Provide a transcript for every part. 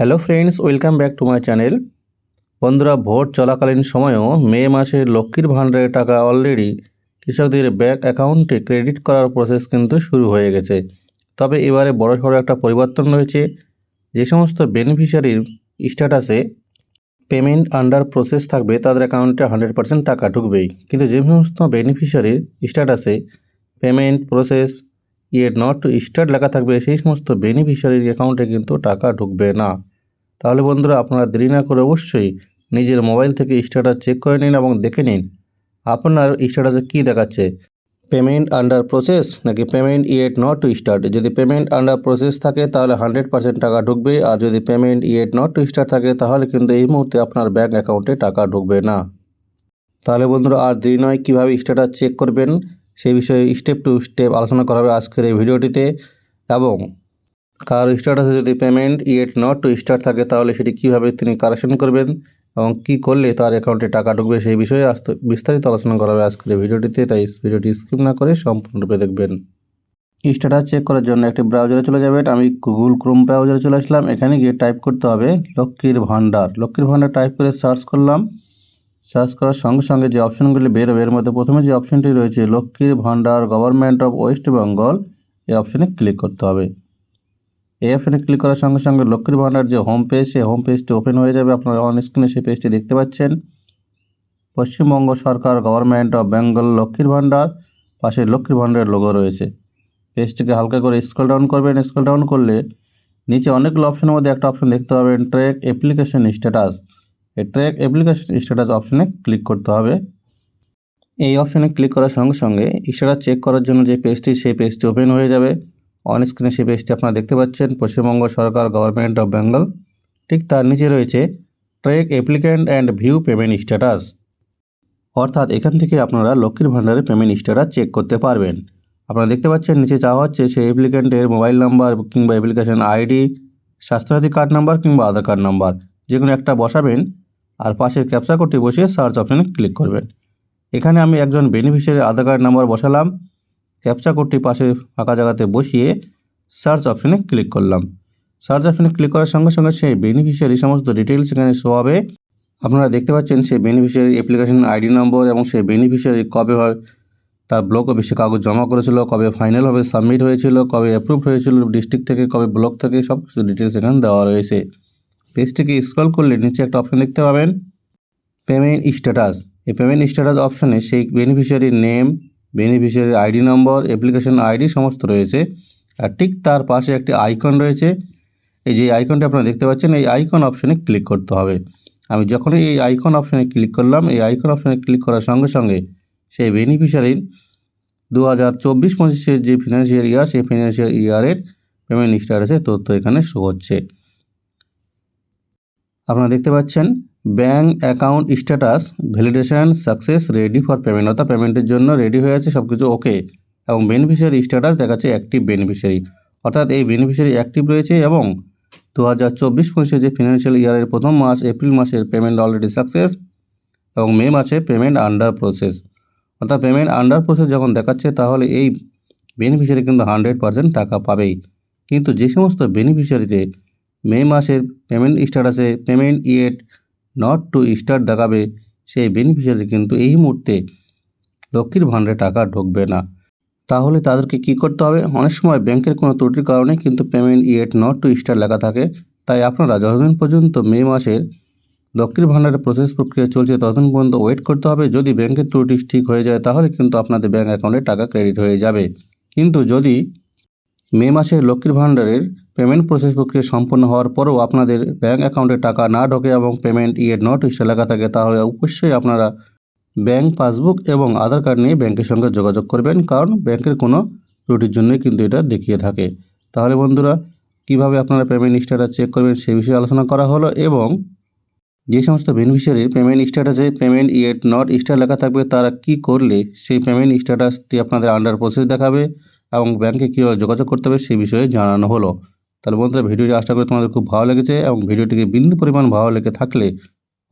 Hello friends welcome back to my channel বন্ধুরা, vote চলাকালীন সময়েও মে মাসে লক্ষ্মীর ভাণ্ডারের টাকা অলরেডি কৃষকদের ব্যাঙ্ক অ্যাকাউন্টে ক্রেডিট করার প্রসেস কিন্তু শুরু হয়ে গেছে। তবে এবারে বড় সড়ো একটা পরিবর্তন রয়েছে যে সমস্ত বেনিফিশিয়ারির স্ট্যাটাসে পেমেন্ট আন্ডার প্রসেস থাকবে, তাদের অ্যাকাউন্টে হান্ড্রেড পার্সেন্ট টাকা ঢুকবেই। কিন্তু যে সমস্ত বেনিফিশিয়ারির স্ট্যাটাসে payment process yet not to start লেখা থাকবে, সেই সমস্ত বেনিফিশিয়ারির অ্যাকাউন্টে কিন্তু টাকা ঢুকবে না। তাহলে বন্ধুরা আপনারা দেরি না করে অবশ্যই নিজের মোবাইল থেকে স্ট্যাটাস চেক করে নিন এবং দেখে নিন আপনার স্ট্যাটাসে কী দেখাচ্ছে। পেমেন্ট আন্ডার প্রসেস নাকি payment yet not to start? যদি পেমেন্ট আন্ডার প্রসেস থাকে তাহলে হান্ড্রেড পার্সেন্ট টাকা ঢুকবে, আর যদি payment yet not to start থাকে তাহলে কিন্তু এই মুহূর্তে আপনার ব্যাঙ্ক অ্যাকাউন্টে টাকা ঢুকবে না। তাহলে বন্ধুরা আর দেরি নয়, কীভাবে স্ট্যাটাস চেক করবেন সেই বিষয়ে স্টেপ টু স্টেপ আলোচনা করা হবে আজকের এই ভিডিওটিতে এবং কার স্ট্যাটাসে যদি payment yet not to start থাকে, তাহলে সেটি কীভাবে তিনি কারেকশন করবেন এবং কী করলে তার অ্যাকাউন্টে টাকা ঢুকবে সেই বিষয়ে আস্তে বিস্তারিত আলোচনা করা হবে আজকের ভিডিওটিতে। তাই ভিডিওটি স্কিপ না করে সম্পূর্ণরূপে দেখবেন। স্ট্যাটাস চেক করার জন্য একটি ব্রাউজারে চলে যাবেন। আমি গুগল ক্রোম ব্রাউজারে চলে আসলাম। এখানে গিয়ে টাইপ করতে হবে লক্ষ্মীর ভাণ্ডার লক্ষ্মীর ভাণ্ডার টাইপ করে সার্চ করলাম। সার্চ করার সঙ্গে সঙ্গে যে অপশনগুলি বেরোবে, এর মধ্যে প্রথমে যে অপশনটি রয়েছে লক্ষ্মীর ভাণ্ডার গভর্নমেন্ট অফ ওয়েস্ট বেঙ্গল এই অপশনে ক্লিক করতে হবে। এই অপশনে ক্লিক করার সঙ্গে সঙ্গে লক্ষ্মীর ভাণ্ডার যে হোম পেজ সেই হোম পেজটি ওপেন হয়ে যাবে। আপনারা অন স্ক্রিনে সেই পেজটি দেখতে পাচ্ছেন। পশ্চিমবঙ্গ সরকার গভর্নমেন্ট অফ বেঙ্গল লক্ষ্মীর ভাণ্ডার, পাশে লক্ষ্মীর ভাণ্ডারের লোগো রয়েছে। পেজটিকে হালকা করে স্ক্রল ডাউন করবেন। স্ক্রল ডাউন করলে নিচে অনেকগুলো অপশনের মধ্যে একটা অপশন দেখতে পাবেন ট্র্যাক অ্যাপ্লিকেশন স্ট্যাটাস এই ট্র্যাক অ্যাপ্লিকেশন স্ট্যাটাস অপশনে ক্লিক করতে হবে। এই অপশনে ক্লিক করার সঙ্গে সঙ্গে স্ট্যাটাস চেক করার জন্য যে পেজটি সেই পেজটি ওপেন হয়ে যাবে। অন স্ক্রিনে সেই পেজটি আপনারা দেখতে পাচ্ছেন। পশ্চিমবঙ্গ সরকার গভর্নমেন্ট অফ বেঙ্গল ঠিক তার নিচে রয়েছে track applicant and view payment status অর্থাৎ এখান থেকে আপনারা লক্ষ্মীর ভাণ্ডারের পেমেন্ট স্ট্যাটাস চেক করতে পারবেন। আপনারা দেখতে পাচ্ছেন, নিচে চাওয়া হচ্ছে, সেই অ্যাপ্লিক্যান্টের মোবাইল নাম্বার কিংবা application ID Swasthyasathi card number কিংবা আধার কার্ড নাম্বার যে কোনো একটা বসাবেন আর পাশের ক্যাপচা কোডটি বসিয়ে সার্চ অপশানে ক্লিক করবেন। এখানে আমি একজন বেনিফিশিয়ারি আধার কার্ড নাম্বার বসালাম। ক্যাপচা কোডটি পাশে ফাঁকা জায়গাতে বসিয়ে সার্চ অপশানে ক্লিক করলাম। সার্চ অপশানে ক্লিক করার সঙ্গে সঙ্গে সেই বেনিফিশিয়ারি সমস্ত ডিটেলস এখানে শো হবে। আপনারা দেখতে পাচ্ছেন সেই বেনিফিশিয়ারি অ্যাপ্লিকেশন আইডি নম্বর এবং সেই বেনিফিশিয়ারি কবে হয়, তার ব্লক অফিসে কাগজ জমা করেছিল, কবে ফাইনালভাবে সাবমিট হয়েছিল, কবে অ্যাপ্রুভ হয়েছিল ডিস্ট্রিক্ট থেকে কবে ব্লক থেকে সব কিছু ডিটেলস এখানে দেওয়া রয়েছে। পেজটিকে স্ক্রল করলে নিচে একটা অপশন দেখতে পাবেন পেমেন্ট স্ট্যাটাস এই পেমেন্ট স্ট্যাটাস অপশনে সেই বেনিফিশিয়ারির নেম বেনিফিশিয়ারির আইডি নম্বর অ্যাপ্লিকেশন আইডি সমস্ত রয়েছে। আর ঠিক তার পাশে একটি আইকন রয়েছে। এই যে আইকনটি আপনারা দেখতে পাচ্ছেন, এই আইকন অপশনে ক্লিক করতে হবে। আমি যখনই এই আইকন অপশনে ক্লিক করলাম, এই আইকন অপশনে ক্লিক করার সঙ্গে সঙ্গে সেই বেনিফিশিয়ারির দু হাজার চব্বিশ পঁচিশের যে ফিনান্সিয়াল ইয়ার সেই ফিনান্সিয়াল ইয়ারের পেমেন্ট স্ট্যাটাসের তথ্য এখানে শো হচ্ছে। আপনারা দেখতে পাচ্ছেন bank account status, validation, success, ready for payment, অর্থাৎ পেমেন্টের জন্য রেডি হয়ে আছে সব কিছু ওকে এবং বেনিফিশিয়ারি স্ট্যাটাস দেখাচ্ছে অ্যাক্টিভ বেনিফিশিয়ারি অর্থাৎ এই বেনিফিশিয়ারি অ্যাক্টিভ রয়েছে এবং দু হাজার চব্বিশ পঁচিশে যে ফিনান্সিয়াল ইয়ারের প্রথম মাস, এপ্রিল মাসের পেমেন্ট অলরেডি সাকসেস এবং মে মাসে পেমেন্ট আন্ডার প্রসেস অর্থাৎ পেমেন্ট আন্ডার প্রসেস যখন দেখাচ্ছে তাহলে এই বেনিফিশিয়ারি কিন্তু হান্ড্রেড পার্সেন্ট টাকা পাবেই। কিন্তু যে সমস্ত বেনিফিশিয়ারিতে মে মাসের পেমেন্ট স্ট্যাটাসে payment yet not to start দেখাবে, সেই বেনিফিশিয়ারি কিন্তু এই মুহূর্তে লক্ষ্মীর ভাণ্ডারে টাকা ঢুকবে না। তাহলে তাদেরকে কি করতে হবে? অনেক সময় ব্যাংকের কোনো ত্রুটির কারণে কিন্তু payment yet not to start লেখা থাকে। তাই আপনারা যতদিন পর্যন্ত মে মাসের লক্ষ্মীর ভাণ্ডারের প্রসেস প্রক্রিয়া চলছে, ততদিন পর্যন্ত ওয়েট করতে হবে। যদি ব্যাংকের ত্রুটি ঠিক হয়ে যায়, তাহলে কিন্তু আপনাদের ব্যাঙ্ক অ্যাকাউন্টে টাকা ক্রেডিট হয়ে যাবে। কিন্তু যদি মে মাসের লক্ষ্মীর ভাণ্ডারের পেমেন্ট প্রসেস প্রক্রিয়া সম্পন্ন হওয়ার পরেও আপনাদের ব্যাঙ্ক অ্যাকাউন্টে টাকা না ঢোকে এবং পেমেন্ট ইয়েট নট স্টার লেখা থাকে, তাহলে অবশ্যই আপনারা ব্যাঙ্ক পাসবুক এবং আধার কার্ড নিয়ে ব্যাংকের সঙ্গে যোগাযোগ করবেন, কারণ ব্যাংকের কোনো ত্রুটির জন্যই কিন্তু এটা দেখিয়ে থাকে। তাহলে বন্ধুরা, কীভাবে আপনারা পেমেন্ট স্ট্যাটাস চেক করবেন সে বিষয়ে আলোচনা করা হলো এবং যে সমস্ত বেনিফিশিয়ারির পেমেন্ট স্ট্যাটাসে পেমেন্ট ইয়েট নট স্টার লেখা থাকবে, তারা কি করলে সেই পেমেন্ট স্ট্যাটাসটি আপনাদের আন্ডার প্রসেস দেখাবে এবং ব্যাংকে কীভাবে যোগাযোগ করতে হবে সেই বিষয়ে জানানো হলো। তাহলে বন্ধুরা, ভিডিওটি আশা করি তোমাদের খুব ভালো লেগেছে এবং ভিডিওটিকে বিন্দু পরিমাণ ভালো লেগে থাকলে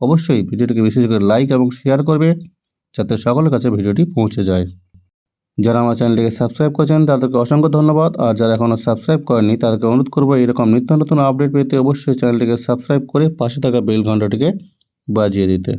অবশ্যই ভিডিওটিকে বিশেষ করে লাইক এবং শেয়ার করবে যাতে সকলের কাছে ভিডিওটি পৌঁছে যায়। যারা আমার চ্যানেলটিকে সাবস্ক্রাইব করেছেন, তাদেরকে অসংখ্য ধন্যবাদ। আর যারা এখনও সাবস্ক্রাইব করেনি তাদেরকে অনুরোধ করব এরকম নিত্য নতুন আপডেট পেতে অবশ্যই চ্যানেলটিকে সাবস্ক্রাইব করে পাশে থাকা বেল ঘন্টাটিকে বাজিয়ে দিতে।